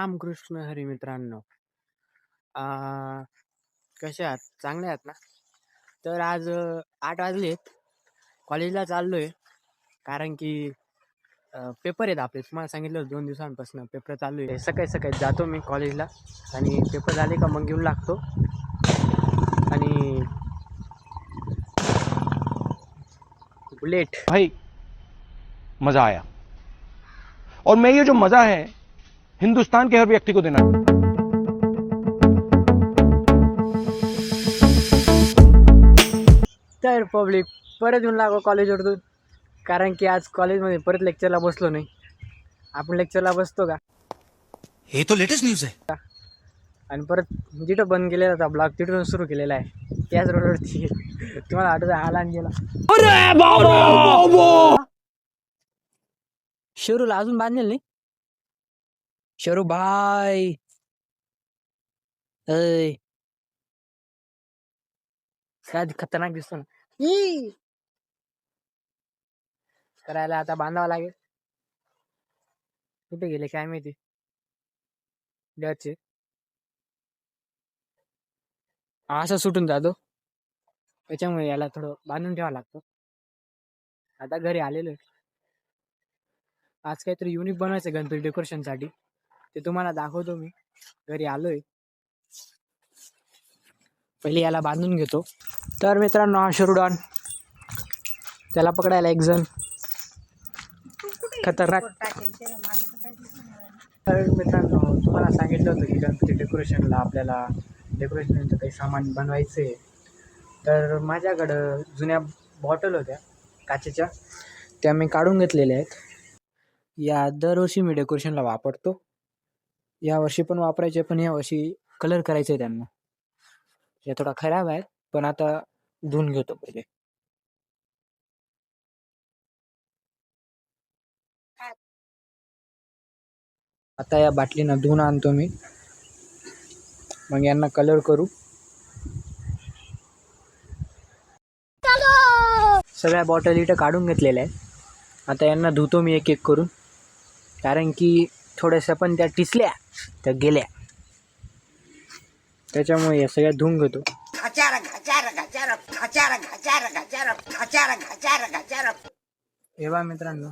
रामकृष्ण हरी मित्रांनो. कसे आहात? चांगले आहात ना? तर आज आठ आठ वाजलेत कॉलेजला चाललो आहे कारण की पेपर आहेत आपले. तुम्हाला सांगितलं दोन दिवसांपासून. पेपर चालू आहे. सकाळी सकाळी जातो मी कॉलेजला. आणि पेपर झाले का मग घेऊन लागतो. आणि बुलेट भाई मजा आया. और मैं ये जो मजा है हिंदुस्तान के हर व्यक्ति को देना तर पब्लिक परत येऊन लागो कॉलेजवरतून कारण की आज कॉलेजमध्ये परत लेक्चरला बसलो नाही. आपण लेक्चरला बसतो का? ये तो लेटेस्ट न्यूज है आणि परत जिथं बंद केलेला होता ब्लॉग तिथून सुरू केलेला आहे. त्याच रोडवरती तुम्हाला आठवत आला आणि गेला. शेरूला अजून बांधलेलं नाही? शरू भाई ऐ काय खतरनाक दिसतो ना ई! करायला आता बांधावं लागेल. कुठे गेले काय माहिती? घरचे असं सुटून जातो. त्याच्यामुळे याला थोडं बांधून ठेवावं लागतं. आता घरी आलेलो आहे. आज काहीतरी युनिक बनवायचं गणपती डेकोरेशनसाठी ते तुम्हाला दाखवतो मी. घरी आलोय. पहिले याला बांधून घेतो. तर मित्रांनो हा शरुडॉन. त्याला पकडायला एक जण. खतरनाक. तर मित्रांनो तुम्हाला सांगितलं होतं की गणपती डेकोरेशनला आपल्याला डेकोरेशनचं काही सामान बनवायचं आहे तर माझ्याकडं जुन्या बॉटल होत्या काचेच्या. त्या मी काढून घेतलेल्या आहेत. या दरवर्षी मी डेकोरेशनला वापरतो. या वर्षी पण वापरायचे पण या वर्षी कलर करायचे त्यांना. या थोडा खराब आहेत पण आता धुवून घेतो पहिले. आता या बाटलीनं धुवून आणतो मी. मग यांना कलर करू. सगळ्या बॉटल इथं काढून घेतलेल्या आहेत. आता यांना धुतो मी एक एक करून. कारण की थोड्याशा पण त्या टिचल्या त्या गेल्या. त्याच्यामुळे या सगळ्या धुंग घेतो एव्हा मित्रांनो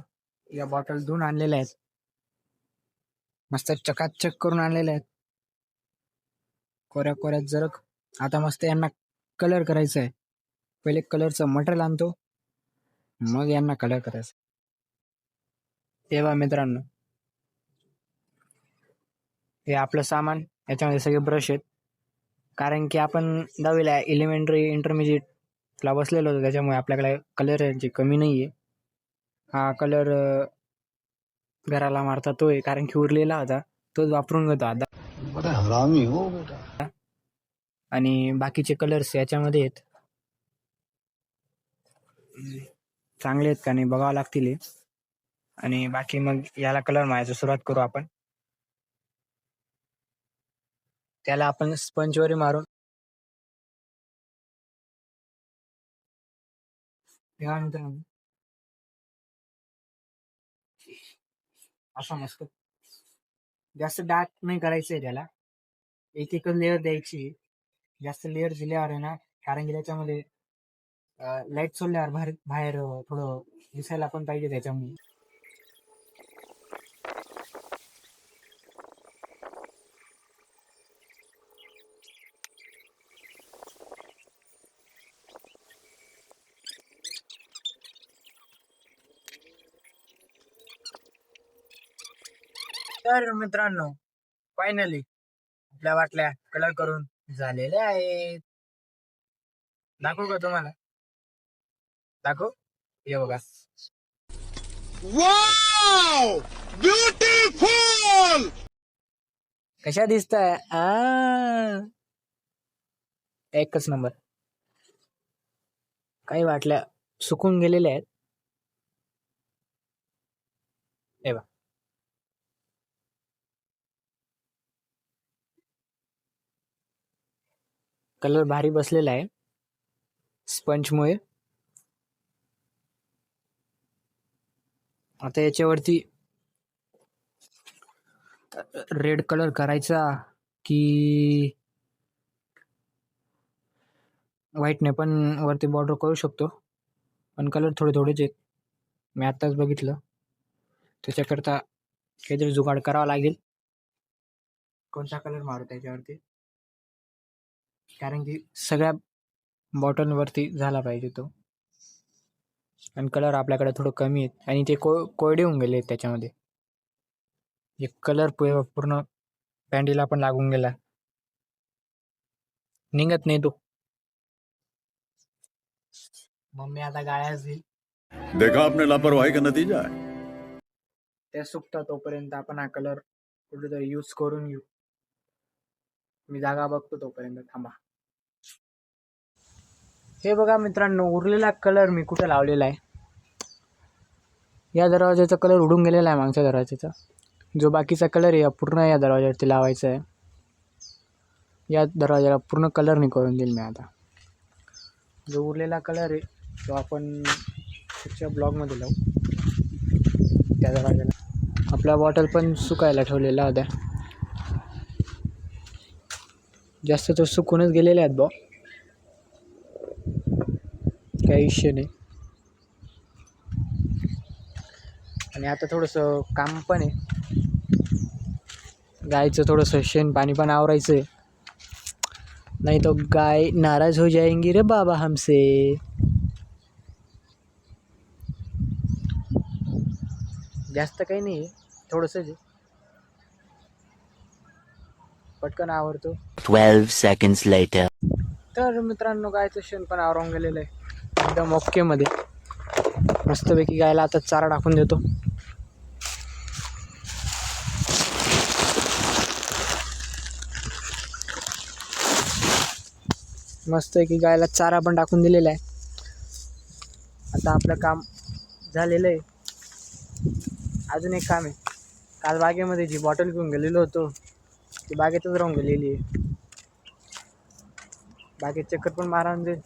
या बॉटल धुवून आणलेल्या आहेत. मस्त चकाचक करून आणलेल्या आहेत. कोऱ्या कोऱ्यात जरक आता मस्त यांना कलर करायचं आहे. पहिले कलरचं मटेरियल आणतो मग यांना कलर करायचं तेव्हा मित्रांनो हे आपलं सामान याच्यामध्ये सगळे ब्रश आहेत. कारण की आपण दहावीला एलिमेंटरी इंटरमिजिएटला बसलेलो होतो त्याच्यामुळे आपल्याकडे कलर यांची कमी नाही आहे हा कलर घराला मारता तो आहे कारण की उरलेला होता तोच वापरून घेतो आता. हो. आणि बाकीचे कलर्स याच्यामध्ये आहेत. चांगले आहेत का नाही बघावं लागतील. आणि बाकी मग याला कलर मारायचं सुरुवात करू आपण. त्याला आपण स्पंजवर मारून या मित्रांनो असा मस्त. जास्त डार्क नाही करायचंय त्याला. एक एकच लेअर द्यायची. जास्त लेअर दिल्यावर आहे ना कारण की त्याच्यामध्ये लाइट सोडल्यावर बाहेर बाहेर थोडं दिसायला पण पाहिजे त्याच्यामुळे. तर मित्रांनो फायनली आपल्या वाटल्या कलर करून झालेल्या आहेत. दाखवू का तुम्हाला? दाखव? हे बघा. कशा दिसताय? आ! एकच नंबर काही वाटल्या सुकून गेलेल्या आहेत. कलर भारी बसलेला आहे. स्पंजमुळे. आता याच्यावरती रेड कलर करायचा की व्हाईटने पण वरती बॉर्डर करू शकतो. पण कलर थोडे थोडेच आहेत. मी आत्ताच बघितलं. त्याच्याकरता काहीतरी जुगाड करावा लागेल. कोणता कलर मारू त्याच्यावरती? कारण की सगळ्या बॉटलवरती झाला पाहिजे तो. आणि कलर आपल्याकडे थोडं कमी आहेत आणि ते को कोरडे होऊन गेले आहेत त्याच्यामध्ये. एक कलर पूर्ण पॅन्टीला पण लागून गेला. निघत नाही तो. मम्मी आता गाळ्याच देईल देखा आपने लापरवाही का नतीजा है? त्या सुकता तोपर्यंत आपण हा कलर कुठेतरी यूज करून घेऊ. मी जागा बघतो तोपर्यंत थांबा. हे बघा मित्रांनो उरलेला कलर मी कुठे लावलेला आहे? या दरवाजाचा कलर उडून गेलेला आहे मागच्या दरवाजाचा. जो बाकीचा कलर आहे पूर्ण या दरवाजावरती लावायचा आहे. या दरवाजाला पूर्ण कलरने करून देईल मी आता. जो उरलेला कलर आहे तो आपण पुढच्या ब्लॉगमध्ये लावू. त्या दरवाजाला. आपला बॉटल पण सुकायला ठेवलेला होत्या जास्त तर सुकूनच गेलेले आहेत बॉ काही नाही. आणि आता थोडंसं काम पण आहे. गायचं थोडंसं शेण पाणी पण आवरायचं आहे नाही तो गाय नाराज हो जाएंगी रे बाबा हमसे. जास्त काही नाही थोडंसंच आहे पटकन आवरतो. 12 seconds later. तर मित्रांनो गायचं शेण पण आवरून गेलेलं आहे. एकदम ओकेमध्ये मस्तपैकी गायला आता चारा टाकून देतो. मस्तपैकी गायला चारा पण टाकून दिलेला आहे. आता आपलं काम झालेलं आहे. अजून एक काम आहे. काल बागेमध्ये जी बॉटल घेऊन गेलेलो होतो ती बागेतच राहून गेलेली आहे. बागेत चक्कर पण मारून देईल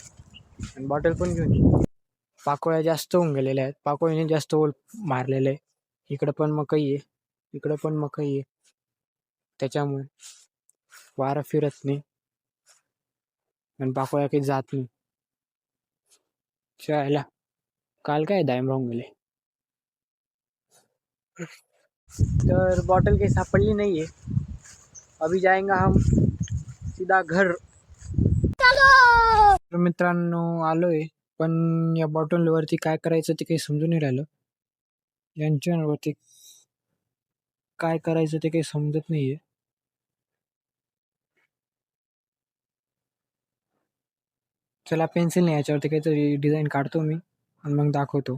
आणि बॉटल पण घेऊन ये. पाकोळ्या जास्त होऊन गेलेल्या आहेत. पाकोळीने जास्त ओल मारलेलं. आहे इकडं पण मकई आहे. इकडं पण मकई आहे. त्याच्यामुळे वारा फिरत नाही. आणि पाकोळ्या काही जात नाही. शाळेला काल काय दायम राहून गेले तर बॉटल काही सापडली नाही आहे अभी जाएंगा हम. सीधा घर. तर मित्रांनो आलोय. पण या बॉटलवरती काय करायचं ते काही समजून नाही राहिलं. यांच्यावरती काय करायचं ते काही समजत नाहीये. चला पेन्सिलने याच्यावरती काहीतरी डिझाईन काढतो मी आणि मग दाखवतो.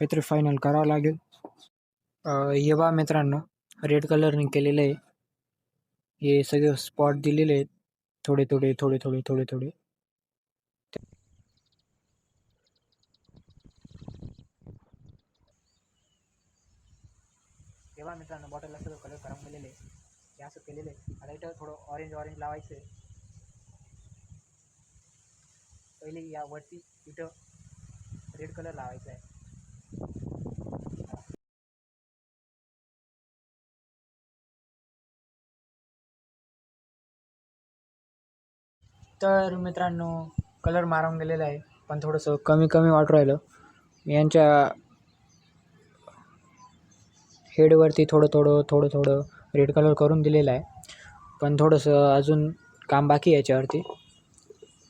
काहीतरी फायनल करावं लागेल. हे बा मित्रांनो रेड कलरने केलेलं आहे. हे सगळे स्पॉट दिलेले आहेत. थोडे थोडे थोडे थोडे थोडे थोडे। तेव्हा मित्रांनो बॉटलला सगळं कलर करून गेलेले हे केलेलं आता इथं थोडं ऑरेंज ऑरेंज लावायचं पहिले या वरती इथं रेड कलर लावायचा आहे. तर मित्रांनो कलर मारून गेलेला आहे पण थोडंसं कमी कमी वाटू राहिलं. यांच्या हेडवरती थोडं थोडं थोडं थोडं रेड कलर करून दिलेलं आहे. पण थोडंसं अजून काम बाकी आहे याच्यावरती.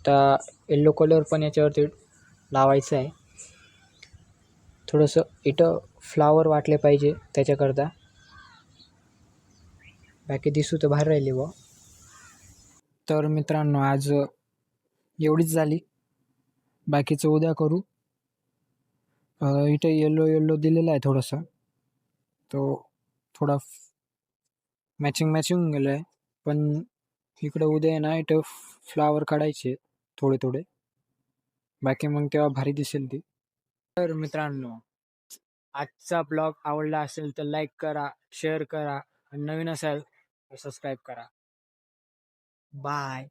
तर येल्लो कलर पण याच्यावरती लावायचं आहे. थोडंसं इथं फ्लावर वाटले पाहिजे त्याच्याकरता. बाकी दिसू तर बाहेर राहिली बुवा. तर मित्रांनो आज एवढीच झाली. बाकीचं उद्या करू. इथे इथं येल्लो येल्लो दिलेला आहे थोडासा. तो थोडा मॅचिंग मॅचिंग होऊन गेलं आहे. पण इकडं उद्या आहे ना इथं फ्लावर काढायचे थोडे थोडे. बाकी मग तेव्हा भारी दिसेल ती. तर मित्रांनो आजचा ब्लॉग आवडला असेल तर लाईक करा शेअर करा. आणि नवीन असाल तर सबस्क्राईब करा. Bye.